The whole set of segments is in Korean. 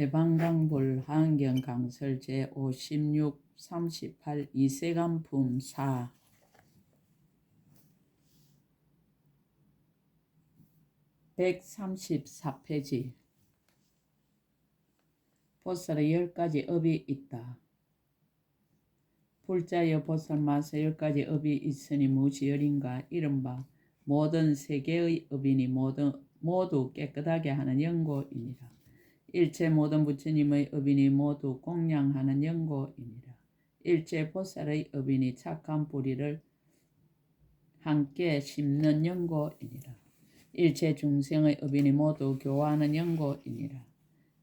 대방강불 한경 강설 제56 38 이세간품 4 134페이지 보살의 열 가지 업이 있다. 불자여 보살 마서 열 가지 업이 있으니 무엇이 열인가 이른바 모든 세계의 업이니 모두, 모두 깨끗하게 하는 연고이니라. 일체 모든 부처님의 업이니 모두 공양하는 연고이니라. 일체 보살의 업이니 착한 뿌리를 함께 심는 연고이니라. 일체 중생의 업이니 모두 교화하는 연고이니라.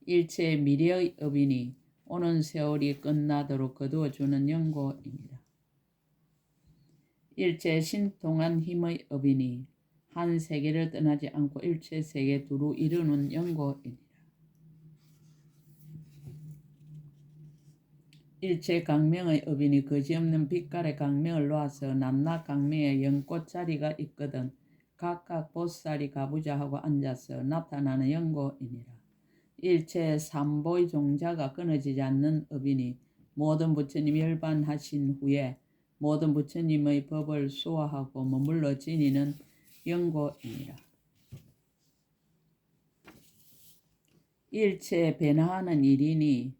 일체 미래의 업이니 오는 세월이 끝나도록 거두어주는 연고이니라. 일체 신통한 힘의 업이니 한 세계를 떠나지 않고 일체 세계 두루 이루는 연고이니라. 일체 강명의 업이니 거지없는 빛깔의 강명을 놓아서 남나 강명에 연꽃 자리가 있거든 각각 보살이 가부좌하고 앉아서 나타나는 연고이니라. 일체 삼보의 종자가 끊어지지 않는 업이니 모든 부처님이 열반하신 후에 모든 부처님의 법을 수화하고 머물러 지니는 연고이니라. 일체 변화하는 일이니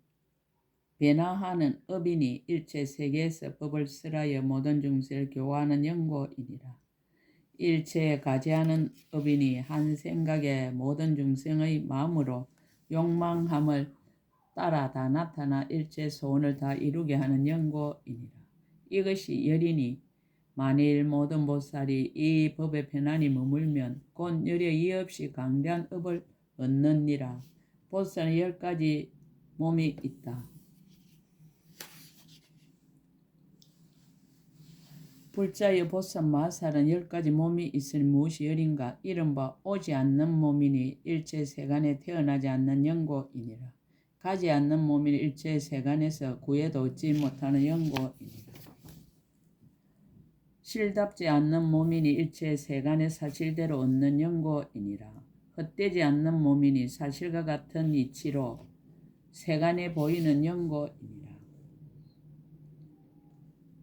변화하는 업이니 일체 세계에서 법을 쓰라여 모든 중세를 교화하는 연고이니라. 일체 가지하는 업이니 한 생각에 모든 중생의 마음으로 욕망함을 따라 다 나타나 일체 소원을 다 이루게 하는 연고이니라. 이것이 열이니 만일 모든 보살이 이 법의 편안히 머물면 곧 열에 이의 없이 강대한 업을 얻느니라. 보살은 열 가지 몸이 있다. 불자의 보살 마살은 열 가지 몸이 있으니 무엇이 열인가? 이른바 오지 않는 몸이니 일체 세간에 태어나지 않는 영고이니라. 가지 않는 몸이니 일체 세간에서 구해도 얻지 못하는 영고이니라. 실답지 않는 몸이니 일체 세간의 사실대로 얻는 영고이니라. 헛되지 않는 몸이니 사실과 같은 이치로 세간에 보이는 영고이니라.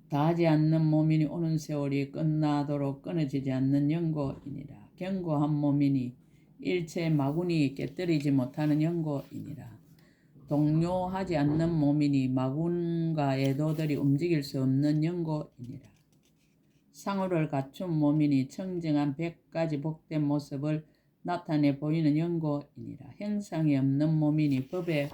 다하지 않는 몸이니 오는 세월이 끝나도록 끊어지지 않는 연고이니라. 견고한 몸이니 일체 마군이 깨뜨리지 못하는 연고이니라. 동료하지 않는 몸이니 마군과 애도들이 움직일 수 없는 연고이니라. 상호를 갖춘 몸이니 청정한 백 가지 복된 모습을 나타내 보이는 연고이니라. 형상이 없는 몸이니 법에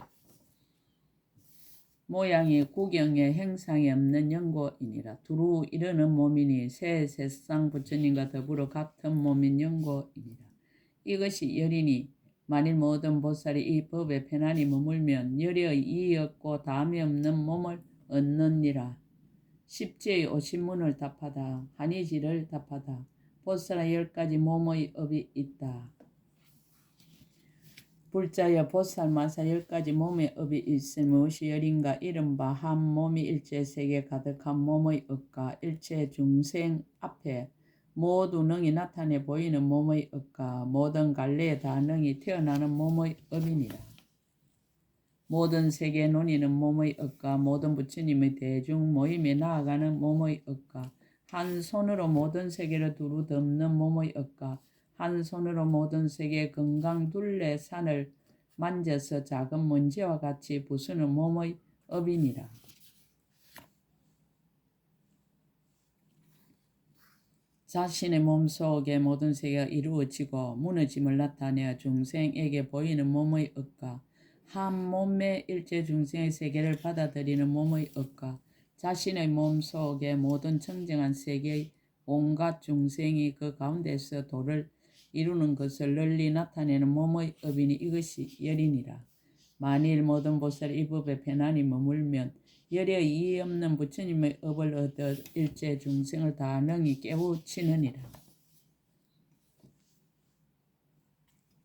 모양이 구경의 행상이 없는 연고이니라. 두루 이르는 몸이니 새 세상 부처님과 더불어 같은 몸인 연고이니라. 이것이 열이니 만일 모든 보살이 이 법에 편안히 머물면 열의 이의 없고 담이 없는 몸을 얻느니라. 십지의 오신문을 답하다. 한이지를 답하다. 보살의 열 가지 몸의 업이 있다. 불자여 보살마사 열 가지 몸의 업이 있으니 무엇이 열인가 이른바 한 몸이 일체 세계 가득한 몸의 업과 일체 중생 앞에 모두 능히 나타내 보이는 몸의 업과 모든 갈래에 다 능히 태어나는 몸의 업이니라. 모든 세계 논의는 몸의 업과 모든 부처님의 대중 모임에 나아가는 몸의 업과 한 손으로 모든 세계를 두루 덮는 몸의 업과 한 손으로 모든 세계 건강 둘레 산을 만져서 작은 먼지와 같이 부수는 몸의 업이니라. 자신의 몸 속에 모든 세계가 이루어지고 무너짐을 나타내어 중생에게 보이는 몸의 업과 한 몸의 일체 중생의 세계를 받아들이는 몸의 업과 자신의 몸 속에 모든 청정한 세계의 온갖 중생이 그 가운데서 도를 이루는 것을 널리 나타내는 몸의 업이니 이것이 열이니라. 만일 모든 보살 이 법에 편안히 머물면 열에 이의 없는 부처님의 업을 얻어 일체 중생을 다 능히 깨우치느니라.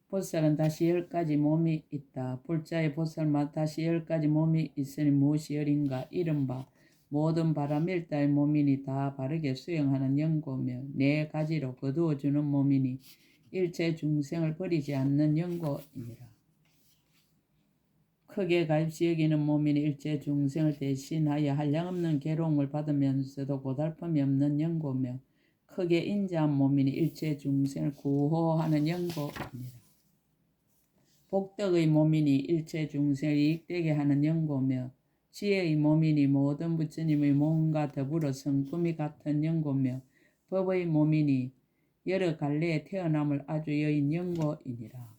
보살은 다시 열 가지 몸이 있다. 불자의 보살마 다시 열 가지 몸이 있으니 무엇이 열인가? 이른바 모든 바람일다의 몸이니 다 바르게 수행하는 연고며 네 가지로 거두어주는 몸이니 일체 중생을 버리지 않는 연고이니라. 크게 가입시 여기는 몸인 일체 중생을 대신하여 한량없는 괴로움을 받으면서도 고달픔이 없는 연고며 크게 인자한 몸인 일체 중생을 구호하는 연고입니다. 복덕의 몸이니 일체 중생을 이익되게 하는 연고며 지혜의 몸이니 모든 부처님의 몸과 더불어 성품이 같은 연고며 법의 몸이니 여러 갈래에 태어남을 아주 여인 연고이니라.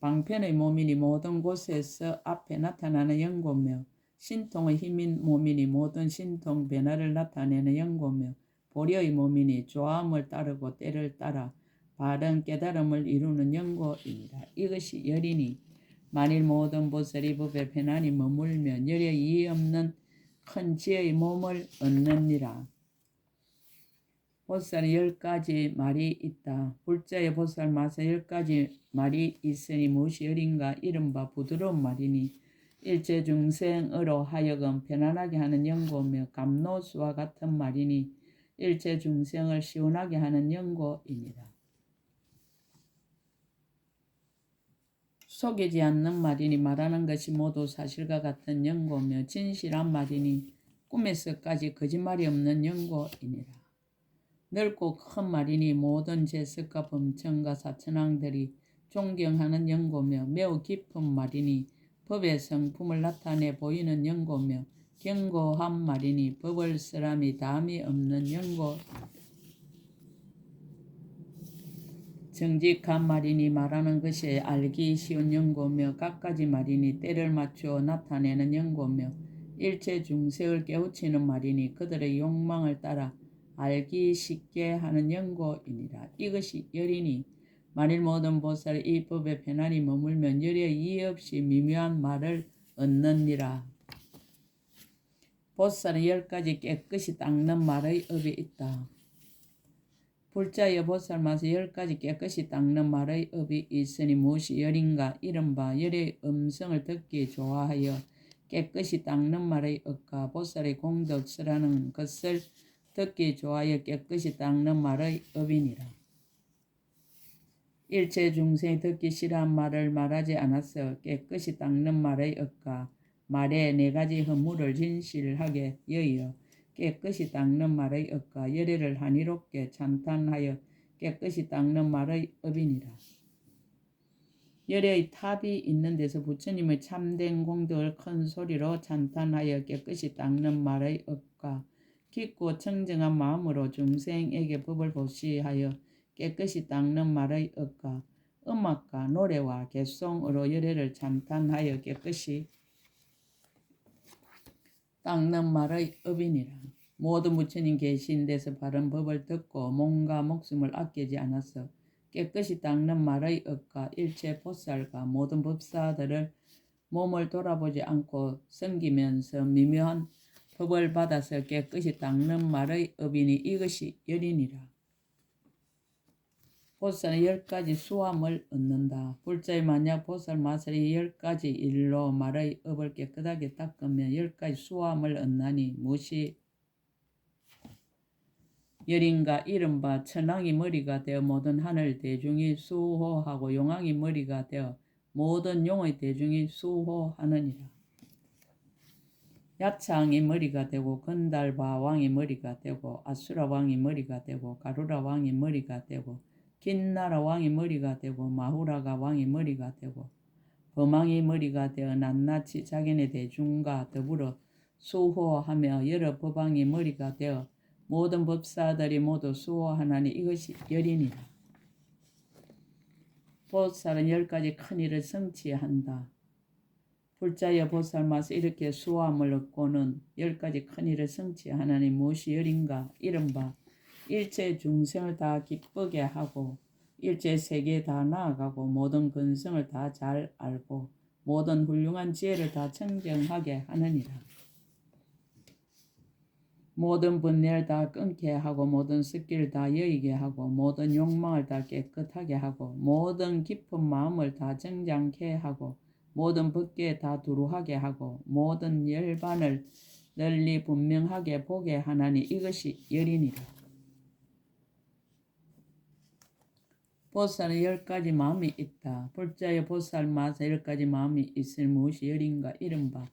방편의 몸이니 모든 곳에서 앞에 나타나는 연고며 신통의 힘인 몸이니 모든 신통 변화를 나타내는 연고며 보려의 몸이니 조함을 따르고 때를 따라 바른 깨달음을 이루는 연고입니다. 이것이 열이니 만일 모든 보살이 법에 편안히 머물면 열에 이의 없는 큰 지혜의 몸을 얻느니라. 보살은 열 가지 말이 있다. 불자의 보살 마사 열 가지 말이 있으니 무엇이 열인가 이른바 부드러운 말이니 일체 중생으로 하여금 편안하게 하는 연고며 감노수와 같은 말이니 일체 중생을 시원하게 하는 연고이니라. 속이지 않는 말이니 말하는 것이 모두 사실과 같은 연고며 진실한 말이니 꿈에서까지 거짓말이 없는 연고이니라. 넓고 큰 말이니 모든 제석과 범천과 사천왕들이 존경하는 연고며 매우 깊은 말이니 법의 성품을 나타내 보이는 연고며 견고한 말이니 법을 쓰람이 담이 없는 연고. 정직한 말이니 말하는 것이 알기 쉬운 연고며 갖가지 말이니 때를 맞추어 나타내는 연고며 일체 중생을 깨우치는 말이니 그들의 욕망을 따라 알기 쉽게 하는 연고이니라. 이것이 열이니 만일 모든 보살이 이 법에 편안히 머물면 열에 이의 없이 미묘한 말을 얻느니라. 보살은 열 가지 깨끗이 닦는 말의 업이 있다. 불자여 보살 마서 열 가지 깨끗이 닦는 말의 업이 있으니 무엇이 열인가 이른바 열의 음성을 듣기 좋아하여 깨끗이 닦는 말의 업과 보살의 공덕스라는 것을 듣기 좋아하여 깨끗이 닦는 말의 업이니라. 일체 중생이 듣기 싫어한 말을 말하지 않아서 깨끗이 닦는 말의 업과 말에 네 가지 허물을 진실하게 여의어 깨끗이 닦는 말의 업과 열애를 한이롭게 찬탄하여 깨끗이 닦는 말의 업이니라. 열애의 탑이 있는 데서 부처님의 참된 공덕을 큰 소리로 찬탄하여 깨끗이 닦는 말의 업과 깊고 청정한 마음으로 중생에게 법을 보시하여 깨끗이 닦는 말의 업과 음악과 노래와 개송으로 열애를 찬탄하여 깨끗이 닦는 말의 업이니라. 모든 부처님 계신 데서 바른 법을 듣고 몸과 목숨을 아끼지 않아서 깨끗이 닦는 말의 업과 일체 보살과 모든 법사들을 몸을 돌아보지 않고 섬기면서 미묘한 법을 받아서 깨끗이 닦는 말의 업이니 이것이 열이니라. 보살은 열 가지 수함을 얻는다. 불자의 만약 보살 마살이 열 가지 일로 말의 업을 깨끗하게 닦으면 열 가지 수함을 얻나니 무엇이 열인가 이른바 천왕이 머리가 되어 모든 하늘 대중이 수호하고 용왕이 머리가 되어 모든 용의 대중이 수호하느니라. 야창이 머리가 되고 건달바 왕이 머리가 되고 아수라 왕이 머리가 되고 가루라 왕이 머리가 되고 긴나라 왕이 머리가 되고 마후라가 왕이 머리가 되고 범왕이 머리가 되어 낱낱이 자기네 대중과 더불어 수호하며 여러 법왕이 머리가 되어 모든 법사들이 모두 수호하나니 이것이 열이니라. 보살은 열 가지 큰 일을 성취한다. 불자여 보살마서 이렇게 수함을 얻고는 열 가지 큰 일을 성취하나니 무엇이 열인가 이른바 일체 중생을 다 기쁘게 하고 일체 세계 다 나아가고 모든 근성을 다 잘 알고 모든 훌륭한 지혜를 다 청정하게 하느니라. 모든 번뇌를 다 끊게 하고 모든 습기를 다 여의게 하고 모든 욕망을 다 깨끗하게 하고 모든 깊은 마음을 다 정장케 하고 모든 법계에 다 두루하게 하고 모든 열반을 널리 분명하게 보게 하나니 이것이 열이니라. 보살은 열 가지 마음이 있다. 불자의 보살 마사 열 가지 마음이 있을 무엇이 열인가 이른바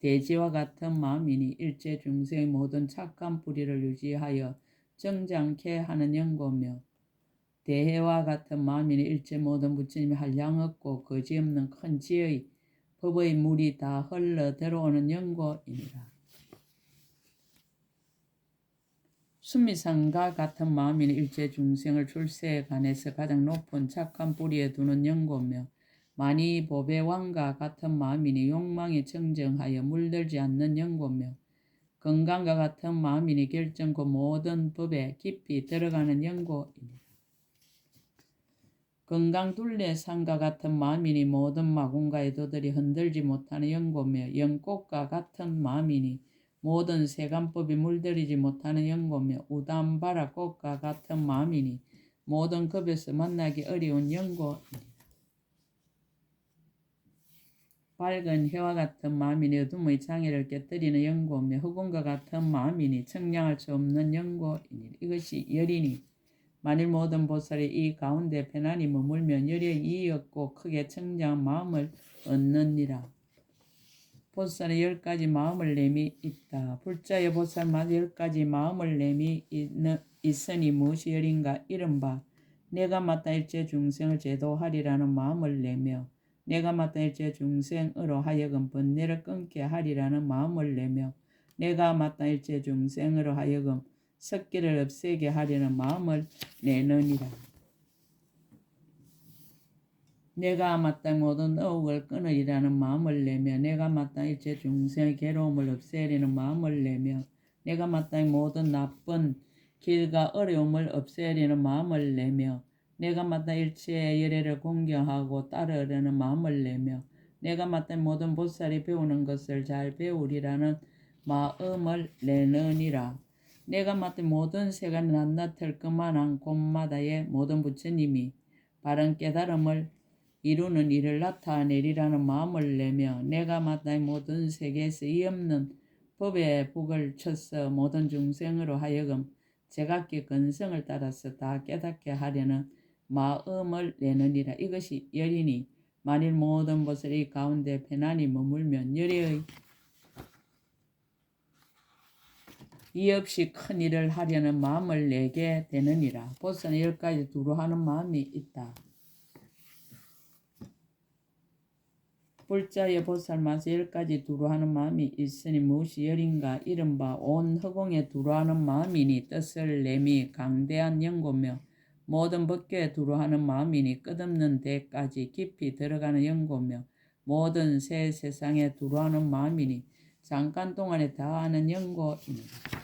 대지와 같은 마음이니 일체 중생의 모든 착한 뿌리를 유지하여 정장케 하는 연고며 대해와 같은 마음이니 일체 모든 부처님이 한량 없고 거지 없는 큰 지의 법의 물이 다 흘러 들어오는 연고이니라. 수미상과 같은 마음이니 일체 중생을 출세에 관해서 가장 높은 착한 뿌리에 두는 연고며 만이 보배왕과 같은 마음이니 욕망에 정정하여 물들지 않는 연고며 건강과 같은 마음이니 결정코 모든 법에 깊이 들어가는 연고이니라. 건강 둘레상과 같은 마음이니 모든 마군과 애도들이 흔들지 못하는 연고며 연꽃과 같은 마음이니 모든 세간법이 물들이지 못하는 연고며 우담바라 꽃과 같은 마음이니 모든 급에서 만나기 어려운 연고이니라. 밝은 해와 같은 마음이니 어둠의 장애를 깨뜨리는 연고며 흑원과 같은 마음이니 청량할 수 없는 연고이니 이것이 열이니 만일 모든 보살이 이 가운데 편안히 머물면 열에 이었고 크게 청량한 마음을 얻느니라. 보살의 열 가지 마음을 내미 있다. 불자의 보살마다 열 가지 마음을 내미 있으니 무엇이 열인가 이른바 내가 마다 일체 중생을 제도하리라는 마음을 내며 내가 마다 일체 중생으로 하여금 번뇌를 끊게 하리라는 마음을 내며 내가 마다 일체 중생으로 하여금 섞기를 없애게 하려는 마음을 내느니라. 내가 마땅 모든 어옥을 끊으리라는 마음을 내며 내가 마땅 일체 중생의 괴로움을 없애리는 마음을 내며 내가 마땅 모든 나쁜 길과 어려움을 없애리는 마음을 내며 내가 마땅 일체의 열애를 공경하고 따르려는 마음을 내며 내가 마땅 모든 보살이 배우는 것을 잘 배우리라는 마음을 내느니라. 내가 맡은 모든 세간에 낱낱을 그만한 곳마다의 모든 부처님이 바른 깨달음을 이루는 일을 나타내리라는 마음을 내며 내가 맡은 모든 세계에서 이 없는 법의 복을 쳐서 모든 중생으로 하여금 제각기 근성을 따라서 다 깨닫게 하려는 마음을 내느니라. 이것이 열이니 만일 모든 것을 이 가운데 편안히 머물면 열의 이 없이 큰 일을 하려는 마음을 내게 되느니라. 보스는 열 가지 두루 하는 마음이 있다. 불자의 보살마서 열 가지 두루 하는 마음이 있으니 무엇이 열인가 이른바 온 허공에 두루 하는 마음이니 뜻을 내미 강대한 연고며 모든 법교에 두루 하는 마음이니 끝없는 데까지 깊이 들어가는 연고며 모든 새 세상에 두루 하는 마음이니 잠깐 동안에 다 하는 연고입니다.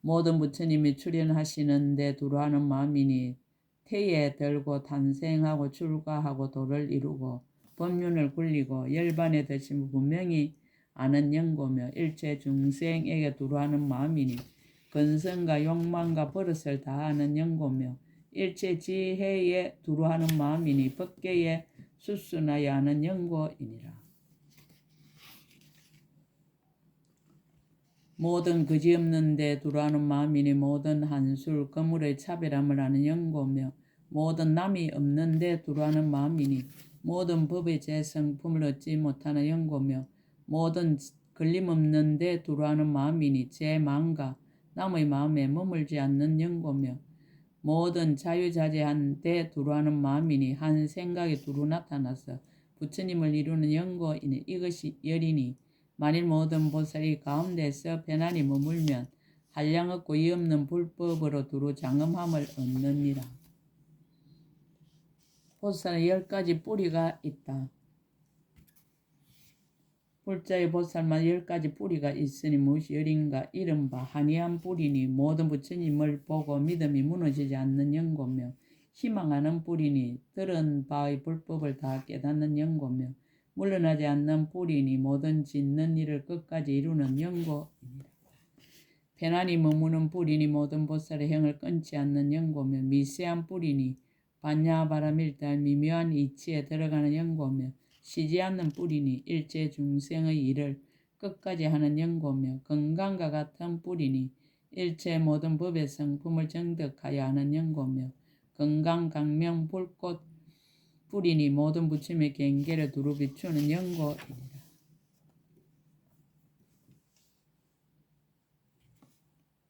모든 부처님이 출연하시는데 두루하는 마음이니 태에 들고 탄생하고 출가하고 도를 이루고 법륜을 굴리고 열반에 드신 분명히 아는 연고며 일체 중생에게 두루하는 마음이니 근성과 욕망과 버릇을 다하는 연고며 일체 지혜에 두루하는 마음이니 법계에 수순하여 하는 연고이니라. 모든 그지없는 데 두루하는 마음이니 모든 한술 거물의 차별함을 하는 연고며 모든 남이 없는 데 두루하는 마음이니 모든 법의 재성품을 얻지 못하는 연고며 모든 걸림없는 데 두루하는 마음이니 제 마음과 남의 마음에 머물지 않는 연고며 모든 자유자재한 데 두루하는 마음이니 한 생각에 두루 나타나서 부처님을 이루는 연고이니 이것이 열이니 만일 모든 보살이 가운데서 편안히 머물면 한량 없고 이 없는 불법으로 두루 장엄함을 얻느니라. 보살은 열 가지 뿌리가 있다. 불자의 보살만 열 가지 뿌리가 있으니 무엇이 열인가 이른바 한이한 뿌리니 모든 부처님을 보고 믿음이 무너지지 않는 연고며 희망하는 뿌리니 들은 바의 불법을 다 깨닫는 연고며 물러나지 않는 뿌리니 모든 짓는 일을 끝까지 이루는 연고입니다. 편안히 머무는 뿌리니 모든 보살의 행을 끊지 않는 연고며 미세한 뿌리니 반야바라밀달 미묘한 이치에 들어가는 연고며 쉬지 않는 뿌리니 일체 중생의 일을 끝까지 하는 연고며 건강과 같은 뿌리니 일체 모든 법의 성품을 정득하여 하는 연고며 건강 강명 불꽃 뿌리니 모든 부침의 경계를 두루 비추는 연고이니라.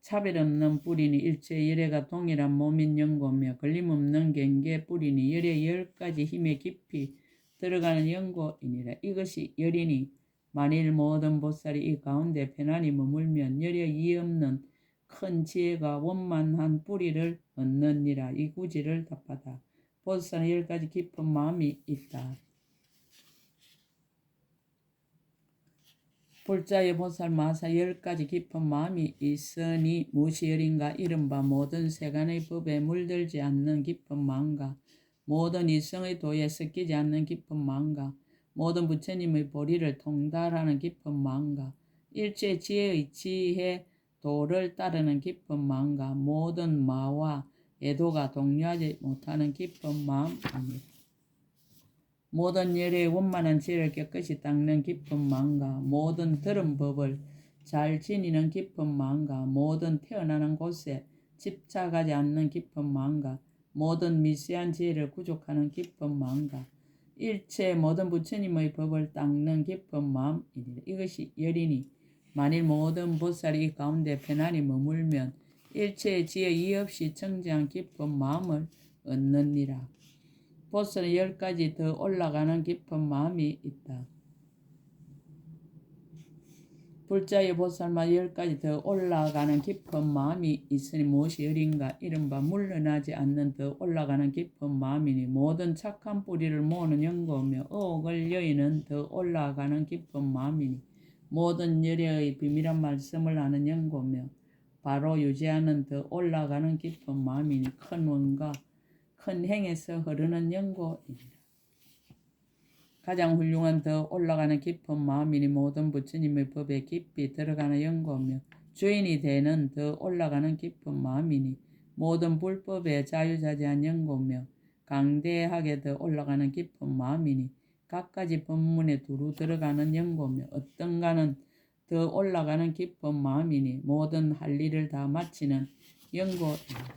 차별 없는 뿌리니 일체 열애가 동일한 몸인 연고며 걸림없는 경계 뿌리니 열의 열 가지 힘의 깊이 들어가는 연고이니라. 이것이 열이니 만일 모든 보살이 이 가운데 편안히 머물면 열의 이 없는 큰 지혜가 원만한 뿌리를 얻느니라. 이 구지를 답하다. 보살은 열 가지 깊은 마음이 있다. 불자의 보살 마사 열 가지 깊은 마음이 있으니 무엇이 열인가 이른바 모든 세간의 법에 물들지 않는 깊은 마음과 모든 이성의 도에 섞이지 않는 깊은 마음과 모든 부처님의 보리를 통달하는 깊은 마음과 일체 지혜의 지혜 도를 따르는 깊은 마음과 모든 마와 애도가 동료하지 못하는 깊은 마음입니다. 모든 열의 원만한 지혜를 깨끗이 닦는 깊은 마음과 모든 들은 법을 잘 지니는 깊은 마음과 모든 태어나는 곳에 집착하지 않는 깊은 마음과 모든 미세한 지혜를 구족하는 깊은 마음과 일체 모든 부처님의 법을 닦는 깊은 마음이니라. 이것이 열이니 만일 모든 보살이 이 가운데 편안히 머물면 일체의 지혜 이 없이 청정한 깊은 마음을 얻느니라. 보살은 열 가지 더 올라가는 깊은 마음이 있다. 불자의 보살만 열 가지 더 올라가는 깊은 마음이 있으니 무엇이 열인가 이른바 물러나지 않는 더 올라가는 깊은 마음이니 모든 착한 뿌리를 모으는 연고며 어옥을 여의는 더 올라가는 깊은 마음이니 모든 열의 비밀한 말씀을 아는 연고며 바로 유지하는 더 올라가는 깊은 마음이니 큰 원과 큰 행에서 흐르는 연고입니다. 가장 훌륭한 더 올라가는 깊은 마음이니 모든 부처님의 법에 깊이 들어가는 연고며 주인이 되는 더 올라가는 깊은 마음이니 모든 불법에 자유자재한 연고며 강대하게 더 올라가는 깊은 마음이니 각가지 법문에 두루 들어가는 연고며 어떤가는 더 올라가는 깊은 마음이니 모든 할 일을 다 마치는 연고입니다.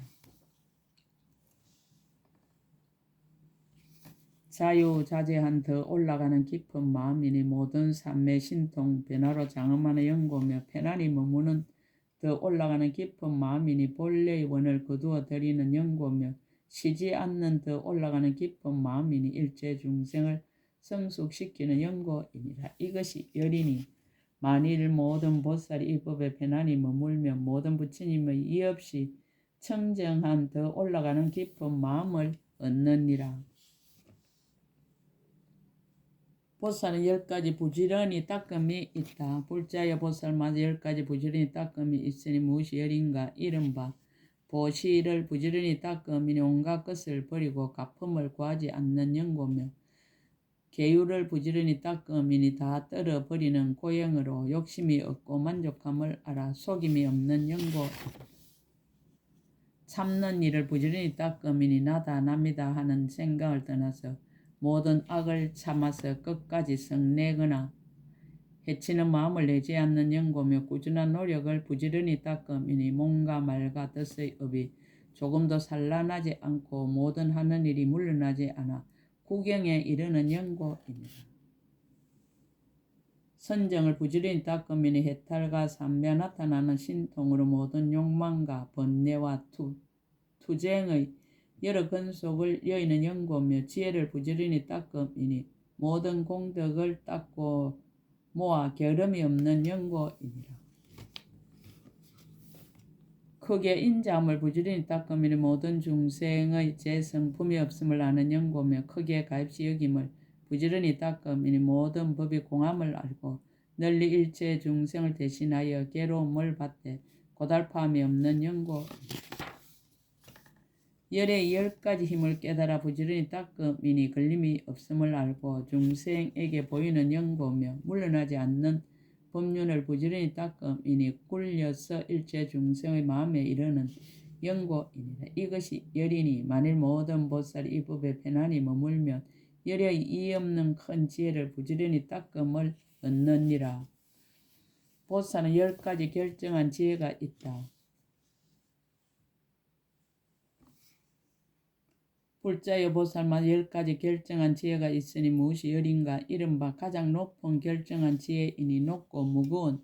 자유자재한 더 올라가는 깊은 마음이니 모든 삶의 신통 변화로 장엄하는 연고며 편안히 머무는 더 올라가는 깊은 마음이니 본래의 원을 거두어 드리는 연고며 쉬지 않는 더 올라가는 깊은 마음이니 일체 중생을 성숙시키는 연고이니라. 이것이 열이니 만일 모든 보살이 이 법에 편안히 머물면 모든 부처님의 이 없이 청정한 더 올라가는 깊은 마음을 얻느니라. 보살은 열 가지 부지런히 닦음이 있다. 불자여 보살마다 열 가지 부지런히 닦음이 있으니 무엇이 열인가 이른바 보시를 부지런히 닦음이니 온갖 것을 버리고 가품을 구하지 않는 연고며 계율을 부지런히 닦음이니 다 떨어버리는 고행으로 욕심이 없고 만족함을 알아 속임이 없는 연고. 참는 일을 부지런히 닦음이니 나다 남이다 하는 생각을 떠나서 모든 악을 참아서 끝까지 성내거나 해치는 마음을 내지 않는 연고며 꾸준한 노력을 부지런히 닦음이니 몸과 말과 뜻의 업이 조금도 산란하지 않고 모든 하는 일이 물러나지 않아 구경에 이르는 연고입니다. 선정을 부지런히 닦으면 해탈과 삼배 나타나는 신통으로 모든 욕망과 번뇌와 투, 투쟁의 여러 근속을 여인은 연고며 지혜를 부지런히 닦음이니 모든 공덕을 닦고 모아 결함이 없는 연고이니라. 크게 인자함을 부지런히 닦으면 모든 중생의 재성품이 없음을 아는 연고며 크게 가입시 여김을 부지런히 닦으면 모든 법이 공함을 알고 널리 일체 중생을 대신하여 괴로움을 받되 고달함이 없는 연고. 열의 열 가지 힘을 깨달아 부지런히 닦음이니 걸림이 없음을 알고 중생에게 보이는 연고며 물러나지 않는 법륜을 부지런히 닦음이니 굴려서 일체 중생의 마음에 이르는 연고이니라. 이것이 열이니 만일 모든 보살이 이 법에 편안히 머물면 열의 이 없는 큰 지혜를 부지런히 닦음을 얻느니라. 보살은 열 가지 결정한 지혜가 있다. 불자여 보살마 열 가지 결정한 지혜가 있으니 무엇이 열인가? 이른바 가장 높은 결정한 지혜이니 높고 무거운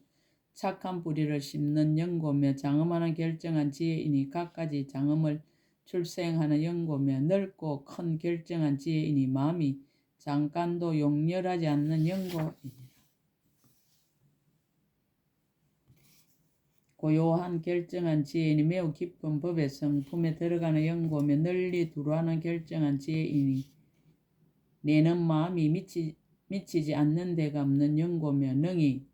착한 뿌리를 심는 연고며 장엄하는 결정한 지혜이니 갖가지 장엄을 출생하는 연고며 넓고 큰 결정한 지혜이니 마음이 잠깐도 용렬하지 않는 연고이니 고요한 결정한 지혜이니 매우 깊은 법의 성품에 들어가는 연고며 널리 두루하는 결정한 지혜이니 내는 마음이 미치, 미치지 않는 데가 없는 연고며 능히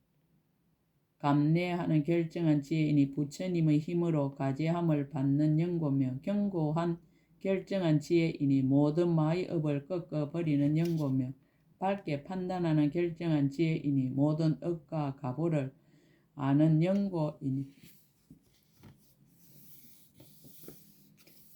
감내하는 결정한 지혜이니 부처님의 힘으로 가지함을 받는 연고며 견고한 결정한 지혜이니 모든 마의 업을 꺾어버리는 연고며 밝게 판단하는 결정한 지혜이니 모든 억과 가보를 아는 연고이니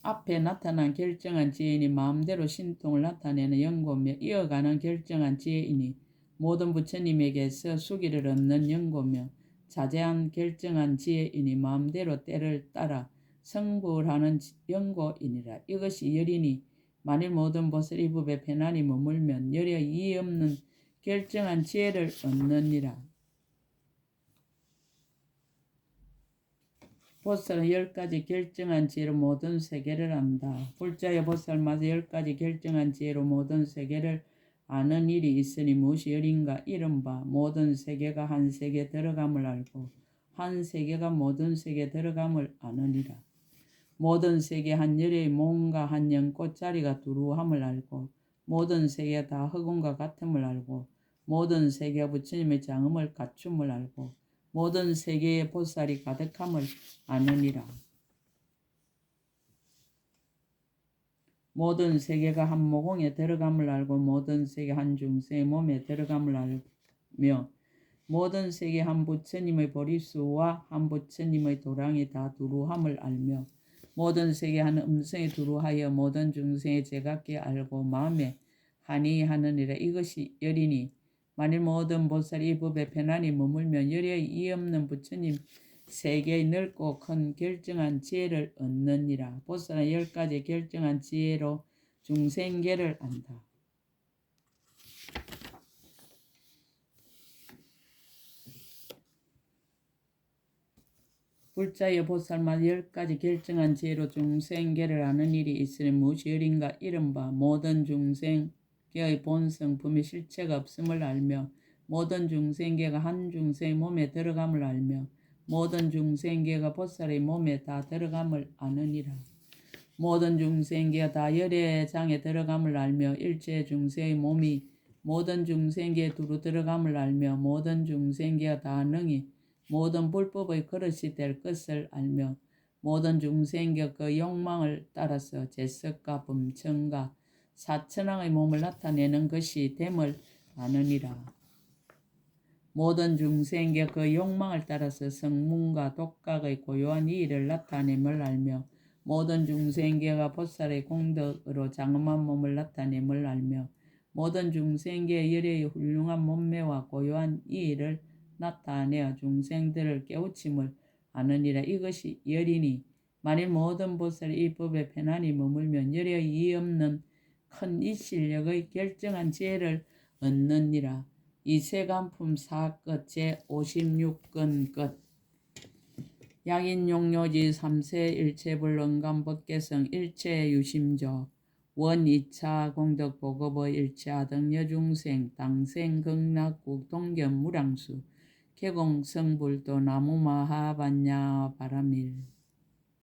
앞에 나타난 결정한 지혜이니 마음대로 신통을 나타내는 연고며 이어가는 결정한 지혜이니 모든 부처님에게서 수기를 얻는 연고며 자제한 결정한 지혜이니 마음대로 때를 따라 성불하는 연고이니라. 이것이 열이니 만일 모든 보살 이 법에 편안히 머물면 열에 이의 없는 결정한 지혜를 얻느니라. 보살은 열 가지 결정한 지혜로 모든 세계를 안다. 불자의 보살마다 열 가지 결정한 지혜로 모든 세계를 아는 일이 있으니 무엇이 열인가 이른바 모든 세계가 한 세계 들어감을 알고 한 세계가 모든 세계 들어감을 아느니라. 모든 세계 한 열의 몸과 한 연꽃자리가 두루함을 알고 모든 세계 다 흑운과 같음을 알고 모든 세계가 부처님의 장음을 갖춤을 알고 모든 세계의 보살이 가득함을 아느니라. 모든 세계가 한 모공에 들어감을 알고 모든 세계 한 중생의 몸에 들어감을 알며 모든 세계 한 부처님의 보리수와 한 부처님의 도랑이 다 두루함을 알며 모든 세계 한 음성이 두루하여 모든 중생의 제각기 알고 마음에 한이 하느니라 이것이 열이니 만일 모든 보살이 이 법에 편안히 머물면 열의 이 없는 부처님 세계의 넓고 큰 결정한 지혜를 얻느니라. 보살은 열 가지 결정한 지혜로 중생계를 안다. 불자의 보살만 열 가지 결정한 지혜로 중생계를 아는 일이 있으니 무엇이 열인가 이른바 모든 중생 계의 본성품의 실체가 없음을 알며 모든 중생계가 한 중생의 몸에 들어감을 알며 모든 중생계가 보살의 몸에 다 들어감을 아느니라. 모든 중생계가 다 열의 장에 들어감을 알며 일체 중생의 몸이 모든 중생계에 두루 들어감을 알며 모든 중생계가 다 능히 모든 불법의 그릇이 될 것을 알며 모든 중생계 그 욕망을 따라서 제석과 범청과 사천왕의 몸을 나타내는 것이 됨을 아느니라. 모든 중생계 그 욕망을 따라서 성문과 독각의 고요한 이의를 나타냄을 알며 모든 중생계가 보살의 공덕으로 장엄한 몸을 나타냄을 알며 모든 중생계의 열의 훌륭한 몸매와 고요한 이의를 나타내어 중생들을 깨우침을 아느니라 이것이 열이니 만일 모든 보살 이 법에 편안히 머물면 열의 이 없는 큰 이 실력의 결정한 지혜를 얻느니라. 이세간품 사끝 제 56건 끝. 약인 용료지 3세 일체불능감 법계성 일체유심조. 원 2차 공덕보급의 일체아등 여중생 당생 극락국 동견 무량수. 개공성불도 나무마하반야 바라밀